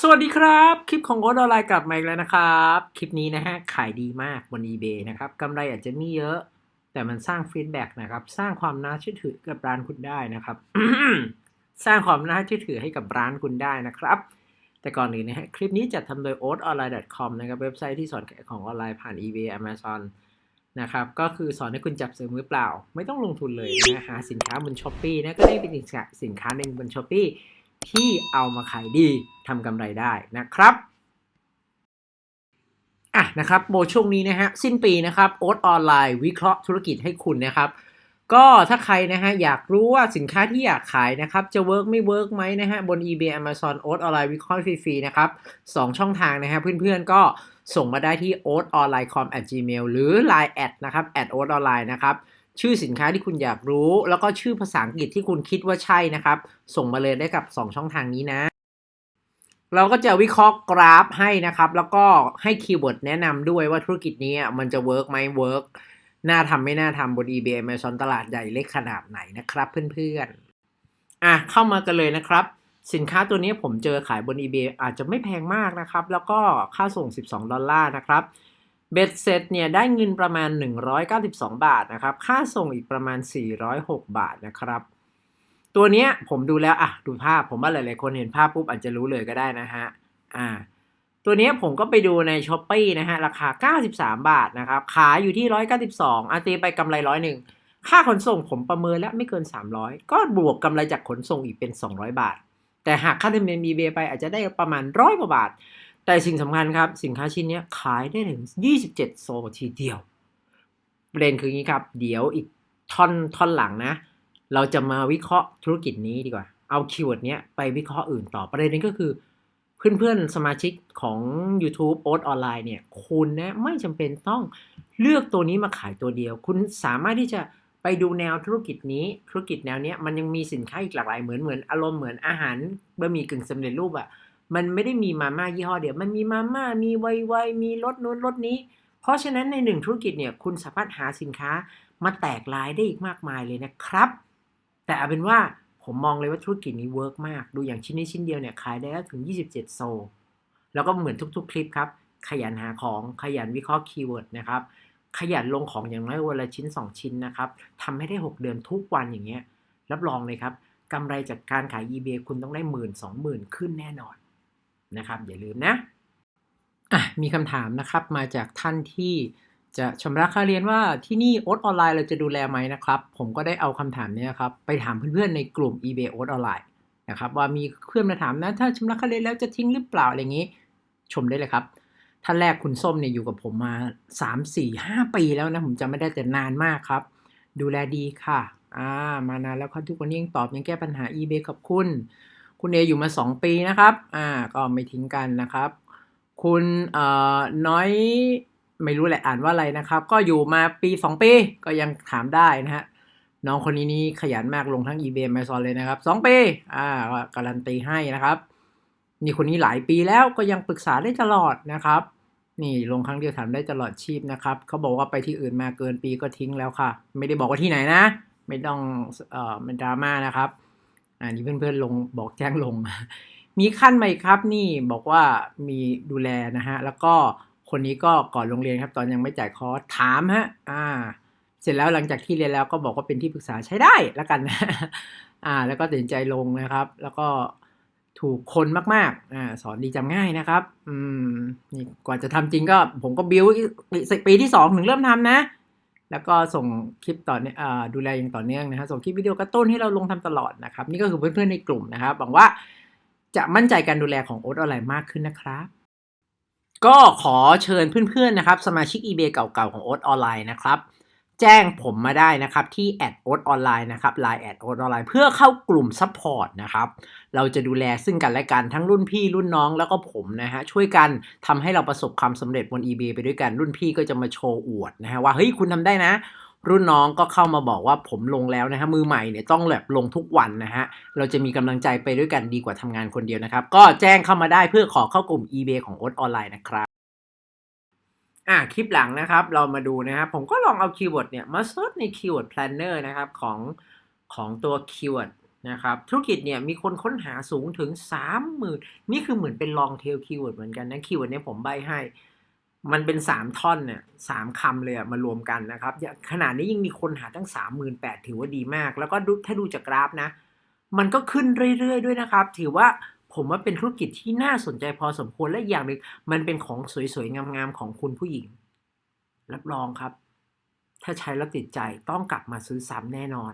สวัสดีครับ คลิปของโอ๊ตออนไลน์กลับมาอีกแล้วนะครับ คลิปนี้นะฮะขายดีมากบน eBay นะครับกำไรอาจจะไม่เยอะ แต่มันสร้างฟีดแบ็กนะครับ สร้างความน่าเชื่อถือกับร้านคุณได้นะครับ สร้างความน่าเชื่อถือให้กับร้านคุณได้นะครับ แต่ก่อนอื่นนะฮะคลิปนี้จัดทำโดย oatonline.com นะครับเว็บไซต์ที่สอนขายของออนไลน์ผ่าน eBay Amazon นะครับก็คือสอนให้คุณจับซื้อมือเปล่า ไม่ต้องลงทุนเลยนะหาสินค้าบน s h อ p e e นะก็ได้เป็นสินค้าหนึ่งบน s h อ p e e ที่เอามาขายดีทำกำไรได้นะครับอะนะครับโบช่วงนี้นะฮะสิ้นปีนะครับโอ๊ตออนไลน์วิเคราะห์ธุรกิจให้คุณนะครับ ก็ถ้าใครนะฮะอยากรู้ว่าสินค้าที่อยากขายนะครับ จะเวิร์กไม่เวิร์กไหมนะฮะบน eBay Amazon โอ๊ตออนไลน์วิเคราะห์ฟรีๆนะครับสองช่องทางนะฮะเพื่อนๆก็ส่งมาได้ที่ o a t o n l i n e c o m gmail หรือ line แอดนะครับ at o a t o n l i n e นะครับ ชื่อสินค้าที่คุณอยากรู้ แล้วก็ชื่อภาษาอังกฤษที่คุณคิดว่าใช่นะครับ ส่งมาเลยได้กับ 2 ช่องทางนี้นะ เราก็จะวิเคราะห์กราฟให้นะครับ แล้วก็ให้คีย์เวิร์ดแนะนำด้วยว่าธุรกิจนี้มันจะเวิร์กไหมเวิร์กน่าทำไม่น่าทำบน eBay Amazon ตลาดใหญ่เล็กขนาดไหนนะครับเพื่อนๆอะเข้ามากันเลยนะครับ สินค้าตัวนี้ผมเจอขายบน eBay อาจจะไม่แพงมากนะครับ แล้วก็ค่าส่ง 12 ดอลลาร์นะครับ เบ็ดเสร็จเนี่ยได้เงินประมาณ 192 บาทนะครับ ค่าส่งอีกประมาณ 406 บาทนะครับ ตัวเนี้ยผมดูแล้วอะดูภาพผมว่าหลายๆคนเห็นภาพปุ๊บอาจจะรู้เลยก็ได้นะฮะอ่าตัวเนี้ยผมก็ไปดูใน s h อ p e e นะฮะ ราคา 93 บาทนะครับ ขายอยู่ที่ 192อาตีไปกำไรร้อยหนึ่งค่าขนส่งผมประเมินแล้วไม่เกิน 300 ก็บวกกำไรจากขนส่งอีกเป็น 200 บาท แต่หากค่าธรรมเนียม eBay ไปอาจจะได้ประมาณร้อยกว่าบาท แต่สิ่งสำคัญครับ สินค้าชิ้นนี้ขายได้ถึง 27 โซทีเดียวประเด็นคืออย่างนี้ครับ เดี๋ยวอีกท่อนท่อนหลังนะ เราจะมาวิเคราะห์ธุรกิจนี้ดีกว่า เอาคีย์เวิร์ดเนี้ยไปวิเคราะห์อื่นต่อประเด็นนี้ก็คือ เพื่อนๆ สมาชิกของ YouTube โอ๊ตออนไลน์เนี่ย คุณนะไม่จำเป็นต้องเลือกตัวนี้มาขายตัวเดียว คุณสามารถที่จะไปดูแนวธุรกิจนี้ ธุรกิจแนวเนี้ยมันยังมีสินค้าอีกหลากหลายเหมือนเหมือนอารมณ์เหมือนอาหารบะหมี่กึ่งสำเร็จรูปอะ มันไม่ได้มีมาม่ายี่ห้อเดียว มันมีมาม่า มีไวไวมีรสนู้นรสนี้ เพราะฉะนั้นในหนึ่งธุรกิจเนี่ยคุณสามารถหาสินค้ามาแตกลายได้อีกมากมายเลยนะครับ แต่เอาเป็นว่าผมมองเลยว่าธุรกิจนี้เวิร์กมาก ดูอย่างชิ้นนี้ชิ้นเดียวเนี่ยขายได้ถึง 27 โซ แล้วก็เหมือนทุกๆ คลิปครับ ขยันหาของขยันวิเคราะห์คีย์เวิร์ดนะครับ ขยันลงของอย่างน้อยวันละชิ้น 2 ชิ้นนะครับทำให้ได้ 6 เดือนทุกวันอย่างเงี้ย รับรองเลยครับกำไรจากการขาย eBay คุณต้องได้หมื่นสองหมื่นขึ้นแน่นอน นะครับ อย่าลืมนะอะมีคำถามนะครับมาจากท่านที่จะชำระค่าเรียนว่าที่นี่โอ๊ตออนไลน์เราจะดูแลไหมนะครับ ผมก็ได้เอาคำถามนี้ครับไปถามเพื่อนๆในกลุ่ม eBay โอ๊ตออนไลน์นะครับว่ามีเพื่อนมาถามนะ ถ้าชำระค่าเรียนแล้วจะทิ้งหรือเปล่าอะไรอย่างนี้ ชมได้เลยครับท่านแรกคุณส้มเนี่ยอยู่กับผมมา 3 4 5 ปีแล้วนะ ผมจำไม่ได้แต่นานมากครับ ดูแลดีค่ะ อ่ามานานแล้วครับทุกคนยังตอบยังแก้ปัญหา eBay ขอบคุณ คุณเออยู่มา 2 ปีนะครับ อ่า ก็ไม่ทิ้งกันนะครับ คุณเอ่อน้อยไม่รู้แหละอ่านว่าอะไรนะครับ ก็อยู่มาปี 2 ปี ก็ยังถามได้นะฮะ น้องคนนี้นี่ขยันมากลงทั้ง eBay Amazon เลยนะครับ 2 ปี อ่าก็การันตีให้นะครับ นี่คนนี้หลายปีแล้วก็ยังปรึกษาได้ตลอดนะครับ นี่ลงครั้งเดียวถามได้ตลอดชีพนะครับ เขาบอกว่าไปที่อื่นมาเกินปีก็ทิ้งแล้วค่ะ ไม่ได้บอกว่าที่ไหนนะ ไม่ต้องเอ่อเป็นดราม่านะครับ อ่านี่เพื่อนๆลงบอกแจ้งลง มีขั้นไหมครับนี่บอกว่ามีดูแลนะฮะ แล้วก็คนนี้ก็ก่อนโรงเรียนครับ ตอนยังไม่จ่ายคอร์สถามฮะ อ่า เสร็จแล้วหลังจากที่เรียนแล้วก็บอกว่าเป็นที่ปรึกษาใช้ได้แล้วกันนะอ่า แล้วก็ตัดสินใจลงนะครับ แล้วก็ถูกคนมากๆอ่าสอนดีจำง่ายนะครับ อืมนี่กว่าจะทำจริงก็ผมก็บิวปีที่สองถึงเริ่มทำนะ แล้วก็ส่งคลิปต่อเนื่องดูแลอย่างต่อเนื่องนะฮะส่งคลิปวิดีโอกระตุ้นให้เราลงทำตลอดนะครับ นี่ก็คือเพื่อนๆในกลุ่มนะครับหวังว่าจะมั่นใจการดูแลของโอ๊ตออนไลน์มากขึ้นนะครับ ก็ขอเชิญเพื่อนๆนะครับ สมาชิก eBay เก่าๆของโอ๊ตออนไลน์นะครับ จ้งผมมาได้นะครับที่แอดโอ๊ตออนไลน์นะครับไลน์แอดโอ๊ตออนไลน์เพื่อเข้ากลุ่มซัพพอร์ตนะครับเราจะดูแลซึ่งกันและกันทั้งรุ่นพี่รุ่นน้องแล้วก็ผมนะฮะช่วยกันทำให้เราประสบความสำเร็จบน eBay ไปด้วยกันรุ่นพี่ก็จะมาโชว์อวดนะฮะว่าเฮ้ยคุณทำได้นะ รุ่นน้องก็เข้ามาบอกว่าผมลงแล้วนะฮะมือใหม่เนี่ยต้องแบบลงทุกวันนะฮะเราจะมีกำลังใจไปด้วยกันดีกว่าทำงานคนเดียวนะครับก็แจ้งเข้ามาได้เพื่อขอเข้ากลุ่ม eBay ของโอ๊ตออนไลน์นะครับ อะคลิปหลังนะครับ เรามาดูนะครับ ผมก็ลองเอาคีย์เวิร์ดเนี่ยมาเซิร์ชในคีย์เวิร์ด planner นะครับของของตัวคีย์เวิร์ดนะครับธุรกิจเนี่ยมีคนค้นหาสูงถึงสามหมื่นนี่คือเหมือนเป็นลองเทลคีย์เวิร์ดเหมือนกันนะคีย์เวิร์ดเนี่ยผมใบให้ มันเป็นสามท่อนเนี่ยสามคำเลยมารวมกันนะครับขนาดนี้ยังมีคนหาตั้งสามหมื่นแปดถือว่าดีมาก แล้วก็ดูถ้าดูจากกราฟนะ มันก็ขึ้นเรื่อยๆด้วยนะครับ ถือว่า ผมว่าเป็นธุรกิจที่น่าสนใจพอสมควรและอย่างหนึ่งมันเป็นของสวยๆ งามๆ ของคุณผู้หญิง รับรองครับ ถ้าใช้แล้วติดใจต้องกลับมาซื้อซ้ำแน่นอน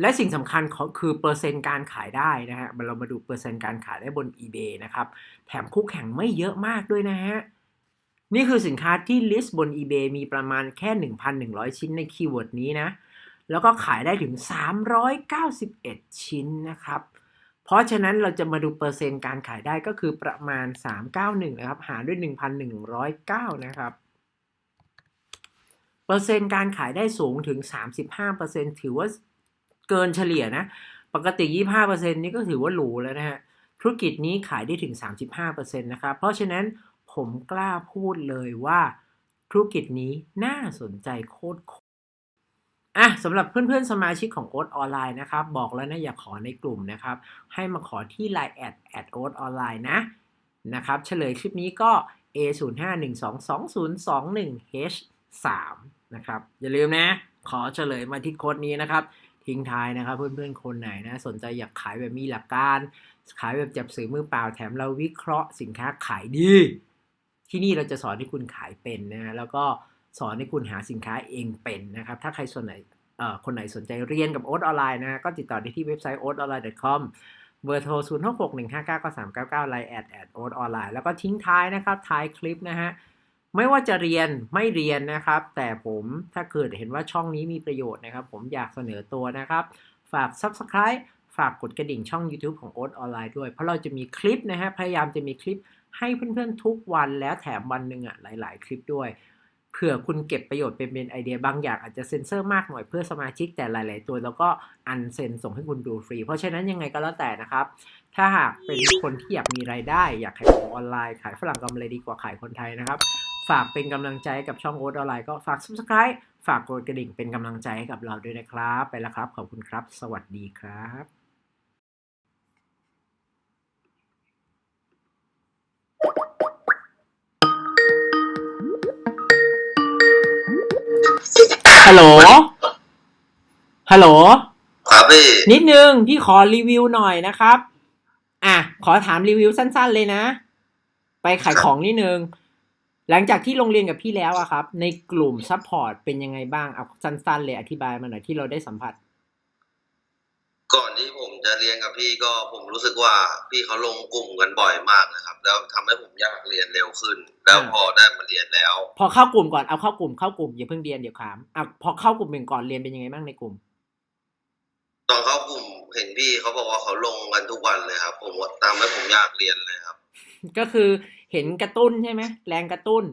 และสิ่งสำคัญเขาคือเปอร์เซ็นต์การขายได้นะฮะเรามาดูเปอร์เซ็นต์การขายได้บน eBay นะครับ แถมคู่แข่งไม่เยอะมากด้วยนะฮะนี่คือสินค้าที่ลิสต์บน eBay มีประมาณแค่ 1,100 ชิ้นในคีย์เวิร์ดนี้นะ แล้วก็ขายได้ถึง 391 ชิ้นนะครับ เพราะฉะนั้นเราจะมาดูเปอร์เซ็นต์การขายได้ก็คือประมาณ 391 นะครับ หารด้วย 1,109 นะครับ เปอร์เซ็นต์การขายได้สูงถึง 35%ถือว่าเกินเฉลี่ยนะ ปกติ 25%นี่ก็ถือว่าหรูแล้วนะฮะ ธุรกิจนี้ขายได้ถึง 35%นะครับ เพราะฉะนั้นผมกล้าพูดเลยว่าธุรกิจนี้น่าสนใจโคตร อะสำหรับเพื่อนๆ สมาชิกของโอ๊ตออนไลน์นะครับ บอกแล้วนะอย่าขอในกลุ่มนะครับ ให้มาขอที่ Line แอดแอดโอ๊ตออนไลน์นะนะครับเฉลยคลิปนี้ก็ A 0 5 1 2 2 0 2 1 H 3นะครับอย่าลืมนะ ขอเฉลยมาที่โค้ดนี้นะครับ ทิ้งท้ายนะครับ เพื่อนๆ คนไหนนะ สนใจอยากขายแบบมีหลักการ ขายแบบจับสื่อมือเปล่าแถมเราวิเคราะห์สินค้าขายดี ที่นี่เราจะสอนให้คุณขายเป็นนะแล้วก็ สอนให้คุณหาสินค้าเองเป็นนะครับ ถ้าใครสนไหนคนไหนสนใจเรียนกับโอ๊ตออนไลน์นะ ก็ติดต่อได้ที่เว็บไซต์ oatonline.com เบอร์โทร 0 6 6 1 5 9 9 3 9 9 ไลน์แอดแอดโอ๊ตออนไลน์แล้วก็ทิ้งท้ายนะครับ ท้ายคลิปนะฮะ ไม่ว่าจะเรียนไม่เรียนนะครับ แต่ผมถ้าเกิดเห็นว่าช่องนี้มีประโยชน์นะครับ ผมอยากเสนอตัวนะครับ ฝาก Subscribe ฝากกดกระดิ่งช่อง YouTube ของโอ๊ตออนไลน์ด้วย เพราะเราจะมีคลิปนะฮะ พยายามจะมีคลิปให้เพื่อนๆทุกวันแล้วแถมวันหนึ่งอะหลาย ๆ คลิปด้วย เผื่อคุณเก็บประโยชน์เป็นเป็นไอเดียบางอย่างอาจจะเซ็นเซอร์มากหน่อยเพื่อสมาชิกแต่หลาย ๆ ตัวแล้วก็อันเซ็นส่งให้คุณดูฟรี เพราะฉะนั้นยังไงก็แล้วแต่นะครับ ถ้าหากเป็นคนที่อยากมีรายได้ อยากขายของออนไลน์ ขายฝรั่งกำไรดีกว่าขายคนไทยนะครับ ฝากเป็นกำลังใจให้กับช่องโอ๊ตออนไลน์ก็ฝาก subscribe ฝากกดกระดิ่งเป็นกำลังใจให้กับเราด้วยนะครับ ไปแล้วครับ ขอบคุณครับ สวัสดีครับ ฮัลโหล ฮัลโหล ครับพี่ นิดนึง พี่ขอรีวิวหน่อยนะครับ อะ ขอถามรีวิวสั้น ๆ เลยนะ ไปขายของนิดนึง หลังจากที่ลงเรียนกับพี่แล้วอะครับ ในกลุ่มซัพพอร์ตเป็นยังไงบ้าง เอาสั้น ๆ เลยอธิบายมาหน่อยที่เราได้สัมผัส ก่อนที่ผมจะเรียนกับพี่ก็ผมรู้สึกว่าพี่เขาลงกลุ่มกันบ่อยมากนะครับ แล้วทำให้ผมอยากเรียนเร็วขึ้น แล้วอ่าพอได้มาเรียนแล้ว พอเข้ากลุ่มก่อนเอาเข้ากลุ่มเข้ากลุ่มอย่าเพิ่งเรียนเดี๋ยวขามอะพอเข้ากลุ่มหนึ่งก่อนเรียนเป็นยังไงบ้างในกลุ่ม ตอนเข้ากลุ่มเห็นพี่เขาบอกว่าเขาลงกันทุกวันเลยครับ ผมว่าทำให้ผมอยากเรียนเลยครับ ก็คือเห็นกระตุ้นใช่ไหมแรงกระตุ้น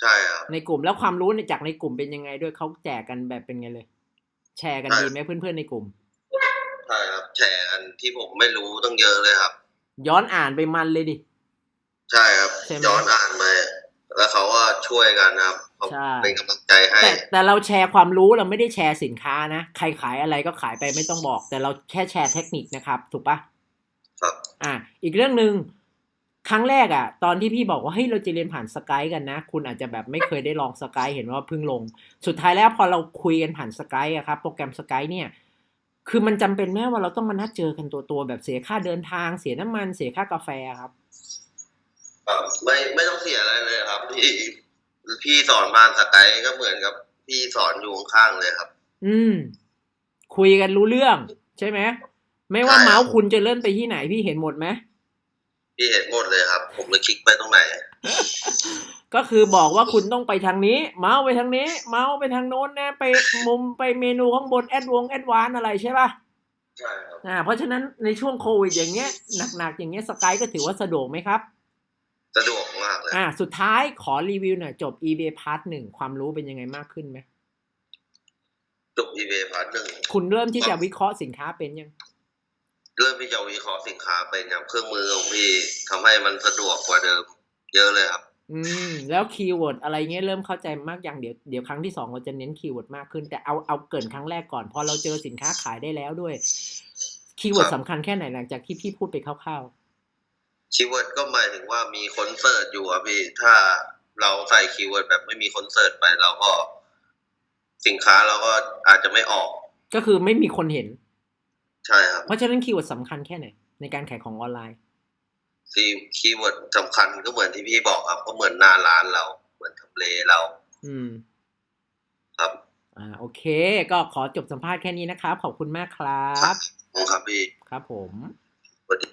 ใช่ครับในกลุ่มแล้วความรู้ในจากในกลุ่มเป็นยังไงด้วยเขาแจกกันแบบเป็นไงเลย แชร์กันดีไหมเพื่อนๆในกลุ่ม ใช่ครับแชร์กันที่ผมไม่รู้ต้องเยอะเลยครับ ย้อนอ่านไปมันเลยดิ ใช่ครับ ใช่ไหม ย้อนอ่านมาแล้วเขาก็ช่วยกันนะครับเขาใช่ เป็นกำลังใจให้ แต่แต่เราแชร์ความรู้เราไม่ได้แชร์สินค้านะ ใครขายอะไรก็ขายไปไม่ต้องบอก แต่เราแค่แชร์เทคนิคนะครับ ถูกปะครับ อะอีกเรื่องหนึ่งครั้งแรกอะ่ะ ตอนที่พี่บอกว่าเฮ้ยเราจะเรียนผ่านสกายกันนะ คุณอาจจะแบบไม่เคยได้ลองสกายเห็นว่าเพิ่งลง สุดท้ายแล้วพอเราคุยกันผ่านสกายอะครับ โปรแกรมสกายเนี่ย คือมันจำเป็นแม้ว่าเราต้องมานัดเจอกันตัวตัวๆแบบเสียค่าเดินทางเสียน้ำมันเสียค่ากาแฟครับครับไม่ไม่ต้องเสียอะไรเลยครับ พี่พี่สอนผ่านสกายก็เหมือนกับ พี่สอนอยู่ข้างๆเลยครับ อืม คุยกันรู้เรื่อง ใช่ไหมไม่ว่าใช่เมาส์คุณจะเลื่อนไปที่ไหนพี่เห็นหมดไหม พี่เห็นหมดเลยครับ ผมเลยคลิกไปตรงไหน ก็คือบอกว่าคุณต้องไปทางนี้ เมาส์ไปทางนี้ เมาส์ไปทางโน้นนะไปมุมไปเมนูข้างบนแอดวงแอดวานอะไรใช่ป่ะใช่ครับอ่าเพราะฉะนั้นในช่วงโควิดอย่างเงี้ยหนักๆอย่างเงี้ยสกายก็ถือว่าสะดวกไหมครับ สะดวกมากเลย อ่า สุดท้ายขอรีวิวหน่อยจบ eBay Part หนึ่งความรู้เป็นยังไงมากขึ้นไหมจบ eBay พาร์ทหนึ่งคุณเริ่มที่จะวิเคราะห์สินค้าเป็นยัง เริ่มที่จะวิเคราะห์สินค้าเป็นครับเครื่องมือของพี่ทำให้มันสะดวกกว่าเดิม เยอะเลยครับ อืม แล้วคีย์เวิร์ดอะไรเงี้ยเริ่มเข้าใจมากอย่างเดี๋ยวเดี๋ยวครั้งที่สองเราจะเน้นคีย์เวิร์ดมากขึ้น แต่เอาเอาเกรินครั้งแรกก่อนพอเราเจอสินค้าขายได้แล้วด้วยคีย์เวิร์ดครับสำคัญแค่ไหนหลังจากที่พี่พูดไปคร่าวคีย์เวิร์ดก็หมายถึงว่ามีคนเสิร์ชอยู่อะพี่ถ้าเราใส่คีย์เวิร์ดแบบไม่มีคนเสิร์ชไปเราก็ สินค้าเราก็อาจจะไม่ออก ๆก็คือไม่มีคนเห็น ใช่ครับ เพราะฉะนั้นคีย์เวิร์ดสำคัญแค่ไหน ในการขายของออนไลน์คีย์คีย์เวิร์ดสำคัญก็เหมือนที่พี่บอกครับ ก็เหมือนหน้าร้านเรา เหมือนทำเลเรา อืม ครับ อ่า โอเค ก็ขอจบสัมภาษณ์แค่นี้นะครับ ขอบคุณมากครับ ครับพี่ ครับผมสวัสดี